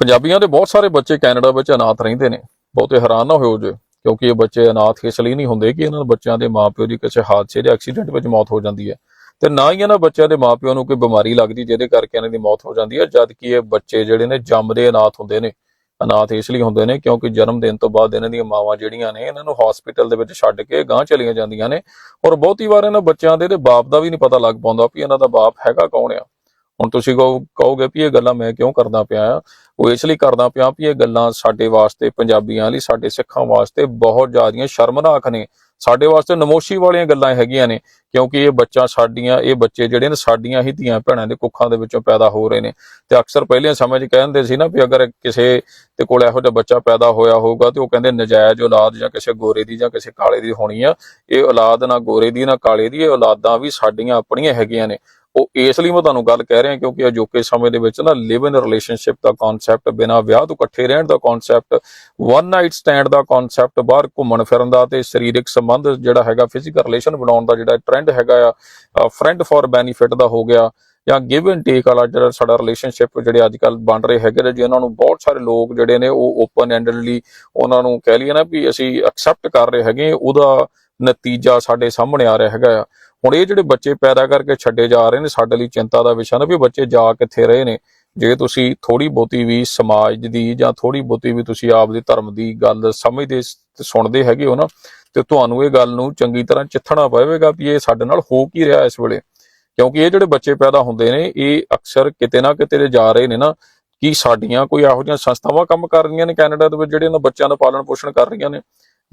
ਪੰਜਾਬੀਆਂ ਦੇ ਬਹੁਤ ਸਾਰੇ ਬੱਚੇ ਕੈਨੇਡਾ ਵਿੱਚ ਅਨਾਥ ਰਹਿੰਦੇ ਨੇ। ਬਹੁਤੇ ਹੈਰਾਨ ਨਾ ਹੋਇਓ ਜੇ, ਕਿਉਂਕਿ ਇਹ ਬੱਚੇ ਅਨਾਥ ਇਸ ਲਈ ਨਹੀਂ ਹੁੰਦੇ ਕਿ ਇਹਨਾਂ ਬੱਚਿਆਂ ਦੇ ਮਾਪਿਓ ਦੀ ਕਿਸੇ ਹਾਦਸੇ ਜਾਂ ਐਕਸੀਡੈਂਟ ਵਿੱਚ ਮੌਤ ਹੋ ਜਾਂਦੀ ਹੈ। ਤੇ ਨਾ ਹੀ ਇਹਨਾਂ ਬੱਚਿਆਂ ਦੇ ਮਾਪਿਓ ਨੂੰ ਕੋਈ ਬਿਮਾਰੀ ਲੱਗਦੀ ਜਿਹਦੇ ਕਰਕੇ ਇਹਨਾਂ ਦੀ ਮੌਤ ਹੋ ਜਾਂਦੀ ਹੈ ਜਦ ਕਿ ਇਹ ਬੱਚੇ ਜਿਹੜੇ ਨੇ ਜੰਮਦੇ ਅਨਾਥ ਹੁੰਦੇ ਨੇ। ਅਨਾਥ ਇਸ ਲਈ ਹੁੰਦੇ ਨੇ ਕਿਉਂਕਿ ਜਨਮ ਦਿਨ ਤੋਂ ਬਾਅਦ ਇਹਨਾਂ ਦੀਆਂ ਮਾਵਾਂ ਜਿਹੜੀਆਂ ਨੇ, ਇਹਨਾਂ ਨੂੰ ਹਸਪੀਟਲ ਦੇ ਵਿੱਚ ਛੱਡ ਕੇ ਗਾਂਹ ਚਲੀਆਂ ਜਾਂਦੀਆਂ ਨੇ। ਔਰ ਬਹੁਤੀ ਵਾਰ ਇਹਨਾਂ ਬੱਚਿਆਂ ਦੇ ਤੇ ਬਾਪ ਦਾ ਵੀ ਨਹੀਂ ਪਤਾ ਲੱਗ ਪਾਉਂਦਾ ਵੀ ਇਹਨਾਂ ਦਾ ਬਾਪ ਹੈਗਾ ਕੌਣ ਆ। ਹੁਣ ਤੁਸੀਂ ਕਹੋ- ਕਹੋਗੇ ਵੀ ਇਹ ਗੱਲਾਂ ਮੈਂ ਕਿਉਂ ਕਰਦਾ ਪਿਆ ਆ? ਉਹ ਇਸ ਲਈ ਕਰਦਾ ਪਿਆ ਵੀ ਇਹ ਗੱਲਾਂ ਸਾਡੇ ਵਾਸਤੇ, ਪੰਜਾਬੀਆਂ ਲਈ, ਸਾਡੇ ਸਿੱਖਾਂ ਵਾਸਤੇ ਬਹੁਤ ਜ਼ਿਆਦੀਆਂ ਸ਼ਰਮਨਾਕ ਨੇ। ਸਾਡੇ ਵਾਸਤੇ ਨਮੋਸ਼ੀ ਵਾਲੀਆਂ ਗੱਲਾਂ ਹੈਗੀਆਂ ਨੇ, ਕਿਉਂਕਿ ਇਹ ਬੱਚਾ ਸਾਡੀਆਂ, ਇਹ ਬੱਚੇ ਜਿਹੜੇ ਨੇ ਸਾਡੀਆਂ ਹੀ ਧੀਆਂ ਭੈਣਾਂ ਦੇ ਕੁੱਖਾਂ ਦੇ ਵਿੱਚੋਂ ਪੈਦਾ ਹੋ ਰਹੇ ਨੇ। ਤੇ ਅਕਸਰ ਪਹਿਲੇ ਸਮੇਂ 'ਚ ਕਹਿੰਦੇ ਸੀ ਨਾ ਵੀ ਅਗਰ ਕਿਸੇ ਦੇ ਕੋਲ ਇਹੋ ਜਿਹਾ ਬੱਚਾ ਪੈਦਾ ਹੋਇਆ ਹੋਊਗਾ ਤੇ ਉਹ ਕਹਿੰਦੇ ਨਜਾਇਜ਼ ਔਲਾਦ ਜਾਂ ਕਿਸੇ ਗੋਰੇ ਦੀ ਜਾਂ ਕਿਸੇ ਕਾਲੇ ਦੀ ਹੋਣੀ ਆ। ਇਹ ਔਲਾਦ ਨਾ ਗੋਰੇ ਦੀ, ਨਾ ਕਾਲੇ ਦੀ, ਇਹ ਔਲਾਦਾਂ ਵੀ ਸਾਡੀਆਂ ਆਪਣੀਆਂ ਹੈਗੀਆਂ ਨੇ। ਉਹ ਇਸ ਲਈ ਮੈਂ ਤੁਹਾਨੂੰ ਗੱਲ ਕਹਿ ਰਿਹਾ ਕਿਉਂਕਿ ਅਜੋਕੇ ਸਮੇਂ ਦੇ ਵਿੱਚ ਨਾ ਲਿਵ ਇਨ ਰਿਲੇਸ਼ਨਸ਼ਿਪ ਦਾ ਕਨਸੈਪਟ ਬਿਨਾ ਵਿਆਹ ਤੋਂ ਇਕੱਠੇ ਰਹਿਣ ਦਾ ਕਨਸੈਪਟ ਵਨ ਨਾਈਟ ਸਟੈਂਡ ਦਾ ਕਨਸੈਪਟ ਬਾਹਰ ਘੁੰਮਣ ਫਿਰਨ ਦਾ ਤੇ ਸਰੀਰਕ ਸੰਬੰਧ ਜਿਹੜਾ ਹੈਗਾ ਫਿਜ਼ੀਕਲ ਰਿਲੇਸ਼ਨ ਬਣਾਉਣ ਦਾ ਜਿਹੜਾ ਟ੍ਰੈਂਡ ਹੈਗਾ ਆ ਫਰੈਂਡ ਫॉर ਬੈਨੀਫਿਟ ਦਾ ਹੋ ਗਿਆ ਜਾਂ ਗਿਵ ਐਂਡ ਟੇਕ ਵਾਲਾ ਜਿਹੜਾ ਸਾਡਾ ਰਿਲੇਸ਼ਨਸ਼ਿਪ ਜਿਹੜੇ ਅੱਜ ਕੱਲ ਬਣ ਰਹੇ ਹੈਗੇ ਨੇ, ਜਿਨ੍ਹਾਂ ਨੂੰ ਬਹੁਤ ਸਾਰੇ ਲੋਕ ਜਿਹੜੇ ਨੇ ਉਹ ਓਪਨ ਐਂਡਡਲੀ ਉਹਨਾਂ ਨੂੰ ਕਹਿ ਲਈਏ ਨਾ ਵੀ ਅਸੀਂ ਐਕਸੈਪਟ ਕਰ ਰਹੇ ਹੈਗੇ, ਉਹਦਾ ਨਤੀਜਾ ਸਾਡੇ ਸਾਹਮਣੇ ਆ ਰਿਹਾ ਹੈਗਾ ਆ। ਹੁਣ ਇਹ ਜਿਹੜੇ ਬੱਚੇ ਪੈਦਾ ਕਰਕੇ ਛੱਡੇ ਜਾ ਰਹੇ ਨੇ, ਸਾਡੇ ਲਈ ਚਿੰਤਾ ਦਾ ਵਿਸ਼ਾ ਨਾ ਵੀ ਬੱਚੇ ਜਾ ਕਿੱਥੇ ਰਹੇ ਨੇ। ਜੇ ਤੁਸੀਂ ਥੋੜੀ ਬਹੁਤੀ ਵੀ ਸਮਾਜ ਦੀ ਜਾਂ ਥੋੜੀ ਬਹੁਤੀ ਵੀ ਤੁਸੀਂ ਆਪ ਦੇ ਧਰਮ ਦੀ ਗੱਲ ਸਮਝਦੇ ਤੇ ਸੁਣਦੇ ਹੈਗੇ ਹੋ ਨਾ, ਤੇ ਤੁਹਾਨੂੰ ਇਹ ਗੱਲ ਨੂੰ ਚੰਗੀ ਤਰ੍ਹਾਂ ਚਿੱਥਣਾ ਪਵੇਗਾ ਵੀ ਇਹ ਸਾਡੇ ਨਾਲ ਹੋ ਕੀ ਰਿਹਾ ਇਸ ਵੇਲੇ। ਕਿਉਂਕਿ ਇਹ ਜਿਹੜੇ ਬੱਚੇ ਪੈਦਾ ਹੁੰਦੇ ਨੇ, ਇਹ ਅਕਸਰ ਕਿਤੇ ਨਾ ਕਿਤੇ ਜਾ ਰਹੇ ਨੇ ਨਾ, ਕਿ ਸਾਡੀਆਂ ਕੋਈ ਇਹੋ ਜਿਹੀਆਂ ਸੰਸਥਾਵਾਂ ਕੰਮ ਕਰ ਰਹੀਆਂ ਨੇ ਕੈਨੇਡਾ ਦੇ ਵਿੱਚ ਜਿਹੜੇ ਇਹਨਾਂ ਬੱਚਿਆਂ ਦਾ ਪਾਲਣ ਪੋਸ਼ਣ ਕਰ ਰਹੀਆਂ ਨੇ।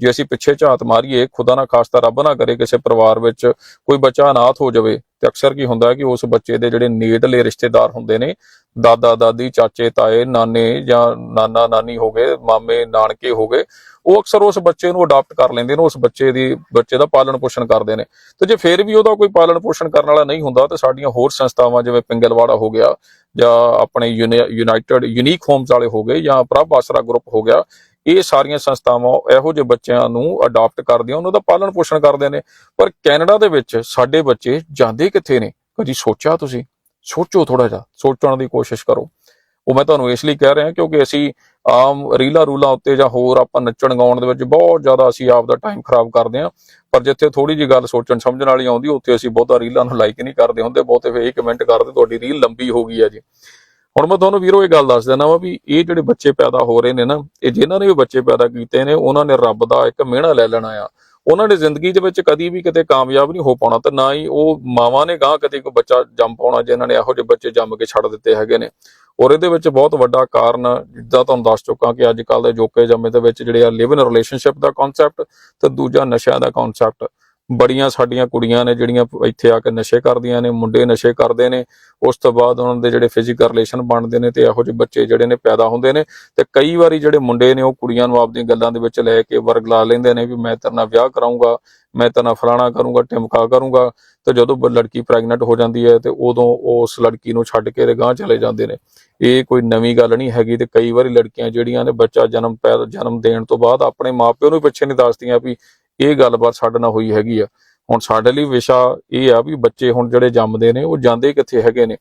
ਜੇ ਅਸੀਂ ਪਿੱਛੇ ਝਾਤ ਮਾਰੀਏ, ਖੁਦਾ ਨਾ ਖਾਸਤਾ ਰੱਬ ਨਾ ਕਰੇ ਕਿਸੇ ਪਰਿਵਾਰ ਵਿੱਚ ਕੋਈ ਬੱਚਾ ਅਨਾਥ ਹੋ ਜਾਵੇ, ਤੇ ਅਕਸਰ ਕੀ ਹੁੰਦਾ ਕਿ ਉਸ ਬੱਚੇ ਦੇ ਜਿਹੜੇ ਨੇੜਲੇ ਰਿਸ਼ਤੇਦਾਰ ਹੁੰਦੇ ਨੇ, ਦਾਦਾ, ਦਾਦੀ, ਚਾਚੇ, ਤਾਏ, ਨਾਨੇ ਜਾਂ ਨਾਨਾ, ਨਾਨੀ ਹੋ ਗਏ, ਮਾਮੇ, ਨਾਨਕੇ ਹੋ ਗਏ, ਉਹ ਅਕਸਰ ਉਸ ਬੱਚੇ ਨੂੰ ਅਡਾਪਟ ਕਰ ਲੈਂਦੇ ਨੇ, ਉਸ ਬੱਚੇ ਦੀ, ਬੱਚੇ ਦਾ ਪਾਲਣ ਪੋਸ਼ਣ ਕਰਦੇ ਨੇ। ਤੇ ਜੇ ਫੇਰ ਵੀ ਉਹਦਾ ਕੋਈ ਪਾਲਣ ਪੋਸ਼ਣ ਕਰਨ ਵਾਲਾ ਨਹੀਂ ਹੁੰਦਾ, ਤੇ ਸਾਡੀਆਂ ਹੋਰ ਸੰਸਥਾਵਾਂ ਜਿਵੇਂ ਪਿੰਗਲਵਾੜਾ ਹੋ ਗਿਆ ਜਾਂ ਆਪਣੇ ਯੂਨਾਈਟਿਡ ਯੂਨੀਕ ਹੋਮਸ ਵਾਲੇ ਹੋ ਗਏ ਜਾਂ ਪ੍ਰਭ ਆਸਰਾ ਗਰੁੱਪ ਹੋ ਗਿਆ ਇਹ ਸਾਰੀਆਂ ਸੰਸਥਾਵਾਂ ਇਹੋ ਜਿਹੇ ਬੱਚਿਆਂ ਨੂੰ ਅਡਾਪਟ ਕਰਦੀਆਂ ਉਹਨਾਂ ਦਾ ਪਾਲਣ ਪੋਸ਼ਣ ਕਰਦੇ ਨੇ। ਪਰ ਕੈਨੇਡਾ ਦੇ ਵਿੱਚ ਸਾਡੇ ਬੱਚੇ ਜਾਂਦੇ ਕਿੱਥੇ ਨੇ? ਕਦੀ ਸੋਚਿਆ ਤੁਸੀਂ? ਸੋਚੋ ਥੋੜਾ ਜਿਹਾ, ਸੋਚਣ ਦੀ ਕੋਸ਼ਿਸ਼ ਕਰੋ। ਉਹ ਮੈਂ ਤੁਹਾਨੂੰ ਇਸ ਲਈ ਕਹਿ ਰਿਹਾ ਕਿਉਂਕਿ ਅਸੀਂ ਆਮ ਰੀਲਾ ਰੂਲਾਂ ਉੱਤੇ ਜਾਂ ਹੋਰ ਆਪਾਂ ਨੱਚਣ ਗਾਉਣ ਦੇ ਵਿੱਚ ਬਹੁਤ ਜ਼ਿਆਦਾ ਅਸੀਂ ਆਪ ਦਾ ਟਾਈਮ ਖਰਾਬ ਕਰਦੇ ਹਾਂ। ਪਰ ਜਿੱਥੇ ਥੋੜੀ ਜੀ ਗੱਲ ਸੋਚਣ ਸਮਝਣ ਵਾਲੀ ਆਉਂਦੀ, ਉੱਥੇ ਅਸੀਂ ਬਹੁਤਾ ਰੀਲਾਂ ਨੂੰ ਲਾਈਕ ਨਹੀਂ ਕਰਦੇ ਹੁੰਦੇ, ਬਹੁਤੇ ਫੇਰ ਇਹ ਕਮੈਂਟ ਕਰਦੇ, ਤੁਹਾਡੀ ਰੀਲ ਲੰਬੀ ਹੋ ਗਈ ਹੈ ਜੀ। ਹੁਣ ਮੈਂ ਤੁਹਾਨੂੰ ਵੀਰੋ ਇਹ ਗੱਲ ਦੱਸ ਦਿੰਦਾ ਵਾਂ ਵੀ ਇਹ ਜਿਹੜੇ ਬੱਚੇ ਪੈਦਾ ਹੋ ਰਹੇ ਨੇ ਨਾ, ਇਹ ਜਿਨ੍ਹਾਂ ਨੇ ਵੀ ਬੱਚੇ ਪੈਦਾ ਕੀਤੇ ਨੇ, ਉਹਨਾਂ ਨੇ ਰੱਬ ਦਾ ਇੱਕ ਮਿਹਣਾ ਲੈ ਲੈਣਾ ਆ। ਉਹਨਾਂ ਨੇ ਜ਼ਿੰਦਗੀ ਦੇ ਵਿੱਚ ਕਦੀ ਵੀ ਕਿਤੇ ਕਾਮਯਾਬ ਨਹੀਂ ਹੋ ਪਾਉਣਾ ਤੇ ਨਾ ਹੀ ਉਹ ਮਾਵਾਂ ਨੇ ਗਾਂ ਕਦੇ ਕੋਈ ਬੱਚਾ ਜੰਮ ਪਾਉਣਾ ਜਿਨ੍ਹਾਂ ਨੇ ਇਹੋ ਜਿਹੇ ਬੱਚੇ ਜੰਮ ਕੇ ਛੱਡ ਦਿੱਤੇ ਹੈਗੇ ਨੇ। ਔਰ ਇਹਦੇ ਵਿੱਚ ਬਹੁਤ ਵੱਡਾ ਕਾਰਨ ਜਿੱਦਾਂ ਤੁਹਾਨੂੰ ਦੱਸ ਚੁੱਕਾ ਕਿ ਅੱਜ ਕੱਲ ਦੇ ਜੋਕੇ ਜੰਮੇ ਦੇ ਵਿੱਚ ਜਿਹੜੇ ਆ ਲਿਵ ਇਨ ਰਿਲੇਸ਼ਨਸ਼ਿਪ ਦਾ ਕਨਸੈਪਟ ਤੇ ਦੂਜਾ ਨਸ਼ਿਆਂ ਦਾ ਕਨਸੈਪਟ ਬੜੀਆਂ ਸਾਡੀਆਂ ਕੁੜੀਆਂ ਨੇ ਜਿਹੜੀਆਂ ਇੱਥੇ ਆ ਕੇ ਨਸ਼ੇ ਕਰਦੀਆਂ ਨੇ, ਮੁੰਡੇ ਨਸ਼ੇ ਕਰਦੇ ਨੇ, ਉਸ ਤੋਂ ਬਾਅਦ ਉਹਨਾਂ ਦੇ ਜਿਹੜੇ ਫਿਜ਼ੀਕਲ ਰਿਲੇਸ਼ਨ ਬਣਦੇ ਨੇ ਤੇ ਇਹੋ ਜਿਹੇ ਬੱਚੇ ਜਿਹੜੇ ਨੇ ਪੈਦਾ ਹੁੰਦੇ ਨੇ ਤੇ ਕਈ ਵਾਰੀ ਜਿਹੜੇ ਮੁੰਡੇ ਨੇ ਉਹ ਕੁੜੀਆਂ ਨੂੰ ਆਪਦੀਆਂ ਗੱਲਾਂ ਦੇ ਵਿੱਚ ਲੈ ਕੇ ਵਰਗ ਲਾ ਲੈਂਦੇ ਨੇ ਵੀ ਮੈਂ ਤੇਰੇ ਨਾਲ ਵਿਆਹ ਕਰਾਉਂਗਾ ਮੈਂ ਤੇਰੇ ਨਾਲ ਫਲਾਣਾ ਕਰੂੰਗਾ ਟਿਮਕਾ ਕਰੂੰਗਾ, ਤੇ ਜਦੋਂ ਲੜਕੀ ਪ੍ਰੈਗਨੈਂਟ ਹੋ ਜਾਂਦੀ ਹੈ ਤੇ ਉਦੋਂ ਉਸ ਲੜਕੀ ਨੂੰ ਛੱਡ ਕੇ ਤੇ ਗਾਂਹ ਚਲੇ ਜਾਂਦੇ ਨੇ। ਇਹ ਕੋਈ ਨਵੀਂ ਗੱਲ ਨਹੀਂ ਹੈਗੀ ਤੇ ਕਈ ਵਾਰੀ ਲੜਕੀਆਂ ਜਿਹੜੀਆਂ ਨੇ ਬੱਚਾ ਜਨਮ ਪੈਦਾ ਜਨਮ ਦੇਣ ਤੋਂ ਬਾਅਦ ਆਪਣੇ ਮਾਪਿਓ ਨੂੰ ਪਿੱਛੇ ਨਹੀਂ ਦੱਸਦੀਆਂ ਵੀ ਇਹ ਗੱਲਬਾਤ ਸਾਡੇ ਨਾਲ ਹੋਈ ਹੈਗੀ ਆ। ਹੁਣ ਸਾਡੇ ਲਈ ਵਿਸ਼ਾ ਇਹ ਆ ਵੀ ਬੱਚੇ ਹੁਣ ਜਿਹੜੇ ਜੰਮਦੇ ਨੇ, ਉਹ ਜਾਂਦੇ ਕਿੱਥੇ ਹੈਗੇ ਨੇ।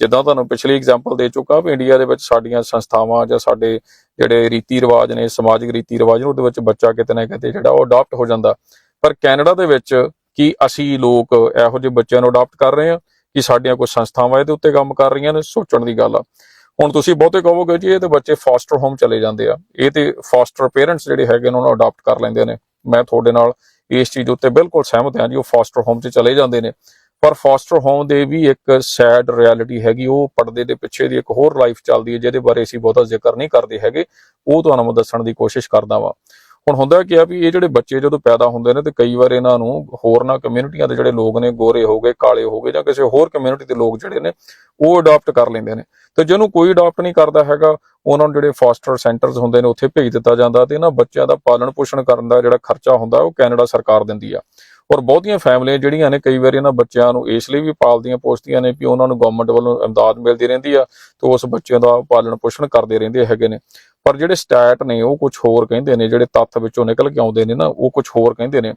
ਜਿੱਦਾਂ ਤੁਹਾਨੂੰ ਪਿਛਲੀ ਐਗਜ਼ਾਮਪਲ ਦੇ ਚੁੱਕਾ ਵੀ ਇੰਡੀਆ ਦੇ ਵਿੱਚ ਸਾਡੀਆਂ ਸੰਸਥਾਵਾਂ ਜਾਂ ਸਾਡੇ ਜਿਹੜੇ ਰੀਤੀ ਰਿਵਾਜ ਨੇ, ਸਮਾਜਿਕ ਰੀਤੀ ਰਿਵਾਜ ਨੇ, ਉਹਦੇ ਵਿੱਚ ਬੱਚਾ ਕਿਤੇ ਨਾ ਕਿਤੇ ਜਿਹੜਾ ਉਹ ਅਡਾਪਟ ਹੋ ਜਾਂਦਾ। ਪਰ ਕੈਨੇਡਾ ਦੇ ਵਿੱਚ ਕੀ ਅਸੀਂ ਲੋਕ ਇਹੋ ਜਿਹੇ ਬੱਚਿਆਂ ਨੂੰ ਅਡਾਪਟ ਕਰ ਰਹੇ ਹਾਂ? ਕਿ ਸਾਡੀਆਂ ਕੋਈ ਸੰਸਥਾਵਾਂ ਇਹਦੇ ਉੱਤੇ ਕੰਮ ਕਰ ਰਹੀਆਂ ਨੇ? ਸੋਚਣ ਦੀ ਗੱਲ ਆ। ਹੁਣ ਤੁਸੀਂ ਬਹੁਤੇ ਕਹੋਗੇ ਜੀ, ਇਹ ਤੇ ਬੱਚੇ ਫਾਸਟਰ ਹੋਮ ਚਲੇ ਜਾਂਦੇ ਆ। ਇਹ ਤੇ ਫਾਸਟਰ ਪੇਰੈਂਟਸ ਜਿਹੜੇ ਹੈਗੇ ਨੇ, ਉਹਨਾਂ ਨੂੰ ਅਡਾਪਟ ਕਰ ਲੈਂਦੇ ਨੇ। ਮੈਂ ਤੁਹਾਡੇ ਨਾਲ ਇਸ ਚੀਜ਼ ਉੱਤੇ ਬਿਲਕੁਲ ਸਹਿਮਤ ਹਾਂ ਜੀ, ਉਹ ਫੋਸਟਰ ਹੋਮ 'ਚ ਚਲੇ ਜਾਂਦੇ ਨੇ। ਪਰ ਫੋਸਟਰ ਹੋਮ ਦੇ ਵੀ ਇੱਕ ਸੈਡ ਰਿਐਲਿਟੀ ਹੈਗੀ, ਉਹ ਪਰਦੇ ਦੇ ਪਿੱਛੇ ਦੀ ਇੱਕ ਹੋਰ ਲਾਈਫ ਚੱਲਦੀ ਹੈ, ਜਿਹਦੇ ਬਾਰੇ ਅਸੀਂ ਬਹੁਤਾ ਜ਼ਿਕਰ ਨਹੀਂ ਕਰਦੇ ਹੈਗੇ। ਉਹ ਤੁਹਾਨੂੰ ਮੈਂ ਦੱਸਣ ਦੀ ਕੋਸ਼ਿਸ਼ ਕਰਦਾ ਵਾਂ। ਹੁਣ ਹੁੰਦਾ ਕੀ ਆ ਵੀ ਇਹ ਜਿਹੜੇ ਬੱਚੇ ਜਦੋਂ ਪੈਦਾ ਹੁੰਦੇ ਨੇ ਤੇ ਕਈ ਵਾਰ ਇਹਨਾਂ ਨੂੰ ਹੋਰਨਾਂ ਕਮਿਊਨਿਟੀਆਂ ਦੇ ਜਿਹੜੇ ਲੋਕ ਨੇ, ਗੋਰੇ ਹੋ ਗਏ, ਕਾਲੇ ਹੋ ਗਏ ਜਾਂ ਕਿਸੇ ਹੋਰ ਕਮਿਊਨਿਟੀ ਦੇ ਲੋਕ ਜਿਹੜੇ ਨੇ, ਉਹ ਅਡਾਪਟ ਕਰ ਲੈਂਦੇ ਨੇ। ਤੇ ਜਿਹਨੂੰ ਕੋਈ ਅਡਾਪਟ ਨਹੀਂ ਕਰਦਾ ਹੈਗਾ, ਉਹਨਾਂ ਨੂੰ ਜਿਹੜੇ ਫਾਸਟਰ ਸੈਂਟਰਸ ਹੁੰਦੇ ਨੇ, ਉੱਥੇ ਭੇਜ ਦਿੱਤਾ ਜਾਂਦਾ ਤੇ ਇਹਨਾਂ ਬੱਚਿਆਂ ਦਾ ਪਾਲਣ ਪੋਸ਼ਣ ਕਰਨ ਦਾ ਜਿਹੜਾ ਖਰਚਾ ਹੁੰਦਾ, ਉਹ ਕੈਨੇਡਾ ਸਰਕਾਰ ਦਿੰਦੀ ਆ। ਔਰ ਬਹੁਤੀਆਂ ਫੈਮਲੀਆਂ ਜਿਹੜੀਆਂ ਨੇ, ਕਈ ਵਾਰੀ ਇਹਨਾਂ ਬੱਚਿਆਂ ਨੂੰ ਇਸ ਲਈ ਵੀ ਪਾਲਦੀਆਂ, ਪੋਸਦੀਆਂ ਨੇ ਵੀ ਉਹਨਾਂ ਨੂੰ ਗਵਰਨਮੈਂਟ ਵੱਲੋਂ ਇਮਦਾਦ ਮਿਲਦੀ ਰਹਿੰਦੀ ਆ ਤੇ ਉਸ ਬੱਚਿਆਂ ਦਾ ਪਾਲਣ ਪੋਸ਼ਣ ਕਰਦੇ ਰਹਿੰਦੇ ਹੈਗੇ ਨੇ। ਪਰ ਜਿਹੜੇ ਸਟੈਟ ਨੇ, ਉਹ ਕੁਝ ਹੋਰ ਕਹਿੰਦੇ ਨੇ, ਜਿਹੜੇ ਤੱਥ ਵਿੱਚੋਂ ਨਿਕਲ ਕੇ ਆਉਂਦੇ ਨੇ ਨਾ, ਉਹ ਕੁਝ ਹੋਰ ਕਹਿੰਦੇ ਨੇ।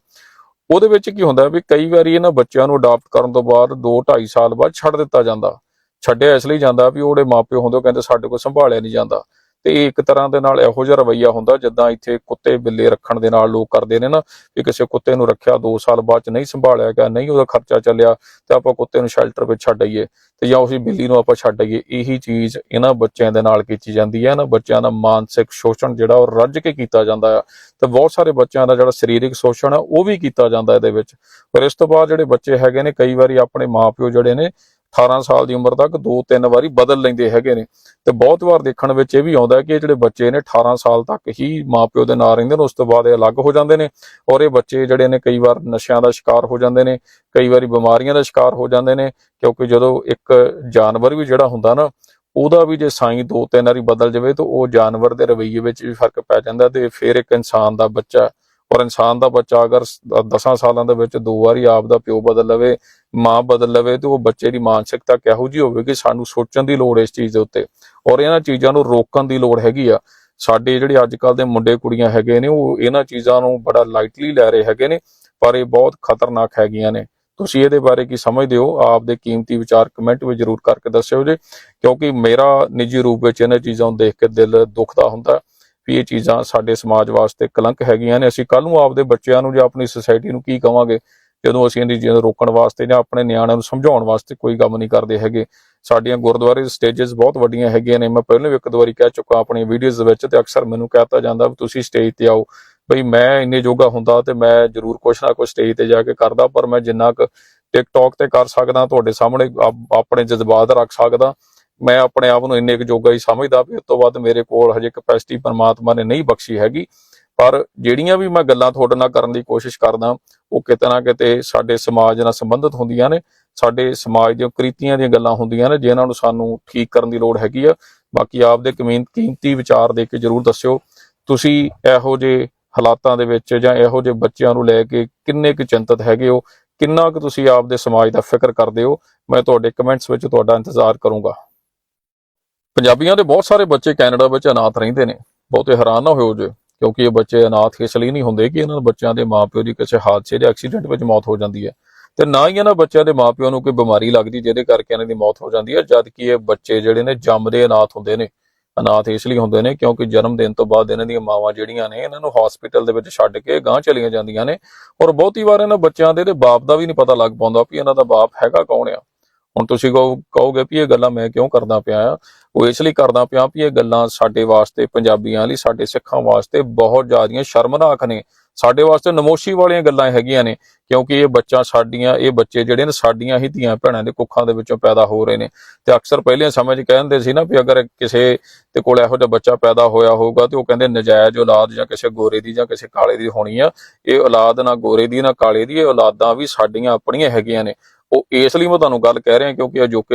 ਉਹਦੇ ਵਿੱਚ ਕੀ ਹੁੰਦਾ ਵੀ ਕਈ ਵਾਰੀ ਇਹਨਾਂ ਬੱਚਿਆਂ ਨੂੰ ਅਡਾਪਟ ਕਰਨ ਤੋਂ ਬਾਅਦ 2 2.5 ਸਾਲ ਬਾਅਦ ਛੱਡ ਦਿੱਤਾ ਜਾਂਦਾ। ਛੱਡਿਆ ਇਸ ਲਈ ਜਾਂਦਾ ਵੀ ਉਹਦੇ ਮਾਪਿਓ ਹੁੰਦੇ ਉਹ ਕਹਿੰਦੇ ਸਾਡੇ ਕੋਲ ਸੰਭਾਲਿਆ ਨਹੀਂ ਜਾਂਦਾ। ਤੇ ਇੱਕ ਤਰ੍ਹਾਂ ਦੇ ਨਾਲ ਇਹੋ ਜਿਹਾ ਰਵਈਆ ਹੁੰਦਾ ਜਿੱਦਾਂ ਇੱਥੇ ਕੁੱਤੇ ਬਿੱਲੇ ਰੱਖਣ ਦੇ ਨਾਲ ਲੋਕ ਕਰਦੇ ਨੇ ਨਾ ਵੀ ਕਿਸੇ ਕੁੱਤੇ ਨੂੰ ਰੱਖਿਆ 2 ਸਾਲ ਬਾਅਦ ਚ ਨਹੀਂ ਸੰਭਾਲਿਆ ਗਿਆ, ਨਹੀਂ ਉਹਦਾ ਖਰਚਾ ਚੱਲਿਆ ਤੇ ਆਪਾਂ ਕੁੱਤੇ ਨੂੰ ਸ਼ੈਲਟਰ ਵਿੱਚ ਛੱਡ ਆਈਏ ਤੇ ਜਾਂ ਉਸੇ ਬਿੱਲੀ ਨੂੰ ਆਪਾਂ ਛੱਡ ਆਈਏ, ਇਹੀ ਚੀਜ਼ ਇਹਨਾਂ ਬੱਚਿਆਂ ਦੇ ਨਾਲ ਕੀਤੀ ਜਾਂਦੀ ਹੈ ਇਹਨਾਂ ਬੱਚਿਆਂ ਦਾ ਮਾਨਸਿਕ ਸ਼ੋਸ਼ਣ ਜਿਹੜਾ ਉਹ ਰੱਜ ਕੇ ਕੀਤਾ ਜਾਂਦਾ ਆ ਤੇ ਬਹੁਤ ਸਾਰੇ ਬੱਚਿਆਂ ਦਾ ਜਿਹੜਾ ਸਰੀਰਕ ਸ਼ੋਸ਼ਣ ਆ ਉਹ ਵੀ ਕੀਤਾ ਜਾਂਦਾ ਇਹਦੇ ਵਿੱਚ। ਪਰ ਇਸ ਤੋਂ ਬਾਅਦ ਜਿਹੜੇ ਬੱਚੇ ਹੈਗੇ ਨੇ, ਕਈ ਵਾਰੀ ਆਪਣੇ ਮਾਪਿਓ ਜਿਹੜੇ ਨੇ 18 ਸਾਲ ਦੀ ਉਮਰ ਤੱਕ ਦੋ ਤਿੰਨ ਵਾਰੀ ਬਦਲ ਲੈਂਦੇ ਹੈਗੇ ਨੇ। ਤੇ ਬਹੁਤ ਵਾਰ ਦੇਖਣ ਵਿੱਚ ਇਹ ਵੀ ਆਉਂਦਾ ਕਿ ਇਹ ਜਿਹੜੇ ਬੱਚੇ ਨੇ 18 ਸਾਲ ਤੱਕ ਹੀ ਮਾਪਿਓ ਦੇ ਨਾਲ ਰਹਿੰਦੇ ਨੇ, ਉਸ ਤੋਂ ਬਾਅਦ ਇਹ ਅਲੱਗ ਹੋ ਜਾਂਦੇ ਨੇ ਔਰ ਇਹ ਬੱਚੇ ਜਿਹੜੇ ਨੇ ਕਈ ਵਾਰ ਨਸ਼ਿਆਂ ਦਾ ਸ਼ਿਕਾਰ ਹੋ ਜਾਂਦੇ ਨੇ, ਕਈ ਵਾਰੀ ਬਿਮਾਰੀਆਂ ਦਾ ਸ਼ਿਕਾਰ ਹੋ ਜਾਂਦੇ ਨੇ, ਕਿਉਂਕਿ ਜਦੋਂ ਇੱਕ ਜਾਨਵਰ ਵੀ ਜਿਹੜਾ ਹੁੰਦਾ ਨਾ, ਉਹਦਾ ਵੀ ਜੇ ਸਾਈਂ ਦੋ ਤਿੰਨ ਵਾਰੀ ਬਦਲ ਜਾਵੇ ਤਾਂ ਉਹ ਜਾਨਵਰ ਦੇ ਰਵੱਈਏ ਵਿੱਚ ਵੀ ਫ਼ਰਕ ਪੈ ਜਾਂਦਾ ਤੇ ਫਿਰ ਇੱਕ ਇਨਸਾਨ ਦਾ ਬੱਚਾ ਔਰ ਇਨਸਾਨ ਦਾ ਬੱਚਾ ਅਗਰ 10 ਸਾਲਾਂ ਦੇ ਵਿੱਚ ਦੋ ਵਾਰੀ ਆਪ ਦਾ ਪਿਓ ਬਦਲ ਲਵੇ, ਮਾਂ ਬਦਲ ਲਵੇ, ਤੇ ਉਹ ਬੱਚੇ ਦੀ ਮਾਨਸਿਕਤਾ ਕਿਹੋ ਜਿਹੀ ਹੋਵੇ ਕਿ ਸਾਨੂੰ ਸੋਚਣ ਦੀ ਲੋੜ ਇਸ ਚੀਜ਼ ਦੇ ਉੱਤੇ। ਔਰ ਇਹਨਾਂ ਚੀਜ਼ਾਂ ਨੂੰ ਰੋਕਣ ਦੀ ਲੋੜ ਹੈਗੀ ਆ। ਸਾਡੇ ਜਿਹੜੇ ਅੱਜ ਕੱਲ ਦੇ ਮੁੰਡੇ ਕੁੜੀਆਂ ਹੈਗੇ ਨੇ, ਉਹ ਇਹਨਾਂ ਚੀਜ਼ਾਂ ਨੂੰ ਬੜਾ ਲਾਈਟਲੀ ਲੈ ਰਹੇ ਹੈਗੇ ਨੇ, ਪਰ ਇਹ ਬਹੁਤ ਖਤਰਨਾਕ ਹੈਗੀਆਂ ਨੇ। ਤੁਸੀਂ ਇਹਦੇ ਬਾਰੇ ਕੀ ਸਮਝਦੇ ਹੋ? ਆਪ ਦੇ ਕੀਮਤੀ ਵਿਚਾਰ ਕਮੈਂਟ ਵਿੱਚ ਜਰੂਰ ਕਰਕੇ ਦੱਸਿਓ ਜੇ, ਕਿਉਂਕਿ ਮੇਰਾ ਨਿੱਜੀ ਰੂਪ ਵਿੱਚ ਇਹਨਾਂ ਚੀਜ਼ਾਂ ਨੂੰ ਦੇਖ ਕੇ ਦਿਲ ਦੁਖਦਾ ਹੁੰਦਾ। ਵੀ ਇਹ ਚੀਜ਼ਾਂ ਸਾਡੇ ਸਮਾਜ ਵਾਸਤੇ ਕਲੰਕ ਹੈਗੀਆਂ ਨੇ। ਅਸੀਂ ਕੱਲ ਨੂੰ ਆਪਦੇ ਬੱਚਿਆਂ ਨੂੰ ਜਾਂ ਆਪਣੀ ਸੁਸਾਇਟੀ ਨੂੰ ਕੀ ਕਵਾਂਗੇ? ਜਦੋਂ ਅਸੀਂ ਇਹਨਾਂ ਚੀਜ਼ਾਂ ਨੂੰ ਰੋਕਣ ਵਾਸਤੇ ਜਾਂ ਆਪਣੇ ਨਿਆਣਿਆਂ ਨੂੰ ਸਮਝਾਉਣ ਵਾਸਤੇ ਕੋਈ ਕੰਮ ਨਹੀਂ ਕਰਦੇ ਹੈਗੇ। ਸਾਡੀਆਂ ਗੁਰਦੁਆਰੇ ਸਟੇजेस ਬਹੁਤ ਵੱਡੀਆਂ ਹੈਗੀਆਂ ਨੇ। ਮੈਂ ਪਹਿਲਾਂ ਵੀ ਇੱਕ ਦੋ ਵਾਰੀ ਕਹਿ ਚੁੱਕਾ ਆਪਣੀ ਵੀਡੀਓਜ਼ ਦੇ ਵਿੱਚ ਤੇ ਅਕਸਰ ਮੈਨੂੰ ਕਹਤਾ ਜਾਂਦਾ ਵੀ ਤੁਸੀਂ ਸਟੇਜ ਤੇ ਆਓ। ਬਈ ਮੈਂ ਇੰਨੇ ਜੋਗਾ ਹੁੰਦਾ ਤੇ ਮੈਂ ਜ਼ਰੂਰ ਕੁਛ ਨਾ ਕੁਛ ਸਟੇਜ ਤੇ ਜਾ ਕੇ ਕਰਦਾ, ਪਰ ਮੈਂ ਜਿੰਨਾ ਕੁ ਟਿਕਟੌਕ ਤੇ ਕਰ ਸਕਦਾ, ਤੁਹਾਡੇ ਸਾਹਮਣੇ ਆਪ- ਆਪਣੇ ਜਜ਼ਬਾਤ ਰੱਖ ਸਕਦਾ। ਮੈਂ ਆਪਣੇ ਆਪ ਨੂੰ ਇੰਨੇ ਕੁ ਜੋਗਾ ਹੀ ਸਮਝਦਾ ਵੀ ਉਸ ਤੋਂ ਬਾਅਦ ਮੇਰੇ ਕੋਲ ਹਜੇ ਕਪੈਸਿਟੀ ਪਰਮਾਤਮਾ ਨੇ ਨਹੀਂ ਬਖਸ਼ੀ ਹੈਗੀ। ਪਰ ਜਿਹੜੀਆਂ ਵੀ ਮੈਂ ਗੱਲਾਂ ਤੁਹਾਡੇ ਨਾਲ ਕਰਨ ਦੀ ਕੋਸ਼ਿਸ਼ ਕਰਦਾ, ਉਹ ਕਿਤੇ ਨਾ ਕਿਤੇ ਸਾਡੇ ਸਮਾਜ ਨਾਲ ਸੰਬੰਧਿਤ ਹੁੰਦੀਆਂ ਨੇ, ਸਾਡੇ ਸਮਾਜ ਦੀਆਂ ਕ੍ਰਿਤੀਆਂ ਦੀਆਂ ਗੱਲਾਂ ਹੁੰਦੀਆਂ ਨੇ, ਜਿਨ੍ਹਾਂ ਨੂੰ ਸਾਨੂੰ ਠੀਕ ਕਰਨ ਦੀ ਲੋੜ ਹੈਗੀ ਆ। ਬਾਕੀ ਆਪ ਦੇ ਕਮੀਨ- ਕੀਮਤੀ ਵਿਚਾਰ ਦੇ ਕੇ ਜਰੂਰ ਦੱਸਿਓ। ਤੁਸੀਂ ਇਹੋ ਜਿਹੇ ਹਾਲਾਤਾਂ ਦੇ ਵਿੱਚ ਜਾਂ ਇਹੋ ਜਿਹੇ ਬੱਚਿਆਂ ਨੂੰ ਲੈ ਕੇ ਕਿੰਨੇ ਕੁ ਚਿੰਤਤ ਹੈਗੇ ਹੋ? ਕਿੰਨਾ ਕੁ ਤੁਸੀਂ ਆਪਦੇ ਸਮਾਜ ਦਾ ਫਿਕਰ ਕਰਦੇ ਹੋ? ਮੈਂ ਤੁਹਾਡੇ ਕਮੈਂਟਸ ਵਿੱਚ ਤੁਹਾਡਾ ਇੰਤਜ਼ਾਰ ਕਰੂੰਗਾ। ਪੰਜਾਬੀਆਂ ਦੇ ਬਹੁਤ ਸਾਰੇ ਬੱਚੇ ਕੈਨੇਡਾ ਵਿੱਚ ਅਨਾਥ ਰਹਿੰਦੇ ਨੇ। ਬਹੁਤੇ ਹੈਰਾਨ ਨਾ ਹੋਇਓ ਜੇ, ਕਿਉਂਕਿ ਇਹ ਬੱਚੇ ਅਨਾਥ ਇਸ ਲਈ ਨਹੀਂ ਹੁੰਦੇ ਕਿ ਇਹਨਾਂ ਬੱਚਿਆਂ ਦੇ ਮਾਪਿਓ ਦੀ ਕਿਸੇ ਹਾਦਸੇ ਜਾਂ ਐਕਸੀਡੈਂਟ ਵਿੱਚ ਮੌਤ ਹੋ ਜਾਂਦੀ ਹੈ। ਤੇ ਨਾ ਹੀ ਇਹਨਾਂ ਬੱਚਿਆਂ ਦੇ ਮਾਪਿਆਂ ਨੂੰ ਕੋਈ ਬਿਮਾਰੀ ਲੱਗਦੀ ਜਿਹਦੇ ਕਰਕੇ ਇਹਨਾਂ ਦੀ ਮੌਤ ਹੋ ਜਾਂਦੀ ਹੈ ਜਦ ਕਿ ਇਹ ਬੱਚੇ ਜਿਹੜੇ ਨੇ ਜੰਮਦੇ ਅਨਾਥ ਹੁੰਦੇ ਨੇ। ਅਨਾਥ ਇਸ ਲਈ ਹੁੰਦੇ ਨੇ ਕਿਉਂਕਿ ਜਨਮ ਦੇਣ ਤੋਂ ਬਾਅਦ ਇਹਨਾਂ ਦੀਆਂ ਮਾਵਾਂ ਜਿਹੜੀਆਂ ਨੇ, ਇਹਨਾਂ ਨੂੰ ਹਸਪੀਟਲ ਦੇ ਵਿੱਚ ਛੱਡ ਕੇ ਗਾਂ ਚਲੀਆਂ ਜਾਂਦੀਆਂ ਨੇ। ਔਰ ਬਹੁਤੀ ਵਾਰ ਇਹਨਾਂ ਬੱਚਿਆਂ ਦੇ ਤੇ ਬਾਪ ਦਾ ਵੀ ਨਹੀਂ ਪਤਾ ਲੱਗ ਪਾਉਂਦਾ ਵੀ ਇਹਨਾਂ ਦਾ ਬਾਪ ਹੈਗਾ ਕੌਣ ਆ। ਹੁਣ ਤੁਸੀਂ ਕਹੋ- ਕਹੋਗੇ ਵੀ ਇਹ ਗੱਲਾਂ ਮੈਂ ਕਿਉਂ ਕਰਦਾ ਪਿਆ ਆ? ਉਹ ਇਸ ਲਈ ਕਰਦਾ ਪਿਆ ਵੀ ਇਹ ਗੱਲਾਂ ਸਾਡੇ ਵਾਸਤੇ, ਪੰਜਾਬੀਆਂ ਲਈ, ਸਾਡੇ ਸਿੱਖਾਂ ਵਾਸਤੇ ਬਹੁਤ ਜ਼ਿਆਦੀਆਂ ਸ਼ਰਮਨਾਕ ਨੇ। ਸਾਡੇ ਵਾਸਤੇ ਨਮੋਸ਼ੀ ਵਾਲੀਆਂ ਗੱਲਾਂ ਹੈਗੀਆਂ ਨੇ, ਕਿਉਂਕਿ ਇਹ ਬੱਚਾ ਸਾਡੀਆਂ, ਇਹ ਬੱਚੇ ਜਿਹੜੇ ਨੇ ਸਾਡੀਆਂ ਹੀ ਧੀਆਂ ਭੈਣਾਂ ਦੇ ਕੁੱਖਾਂ ਦੇ ਵਿੱਚੋਂ ਪੈਦਾ ਹੋ ਰਹੇ ਨੇ। ਤੇ ਅਕਸਰ ਪਹਿਲੇ ਸਮੇਂ 'ਚ ਕਹਿੰਦੇ ਸੀ ਨਾ ਵੀ ਅਗਰ ਕਿਸੇ ਦੇ ਕੋਲ ਇਹੋ ਜਿਹਾ ਬੱਚਾ ਪੈਦਾ ਹੋਇਆ ਹੋਊਗਾ ਤੇ ਉਹ ਕਹਿੰਦੇ ਨਜਾਇਜ਼ ਔਲਾਦ ਜਾਂ ਕਿਸੇ ਗੋਰੇ ਦੀ ਜਾਂ ਕਿਸੇ ਕਾਲੇ ਦੀ ਹੋਣੀ ਆ। ਇਹ ਔਲਾਦ ਨਾ ਗੋਰੇ ਦੀ, ਨਾ ਕਾਲੇ ਦੀ, ਇਹ ਔਲਾਦਾਂ ਵੀ ਸਾਡੀਆਂ ਆਪਣੀਆਂ ਹੈਗੀਆਂ ਨੇ। ਉਹ ਇਸ ਲਈ ਮੈਂ ਤੁਹਾਨੂੰ ਗੱਲ ਕਹਿ ਰਿਹਾ ਕਿਉਂਕਿ ਅਜੋਕੇ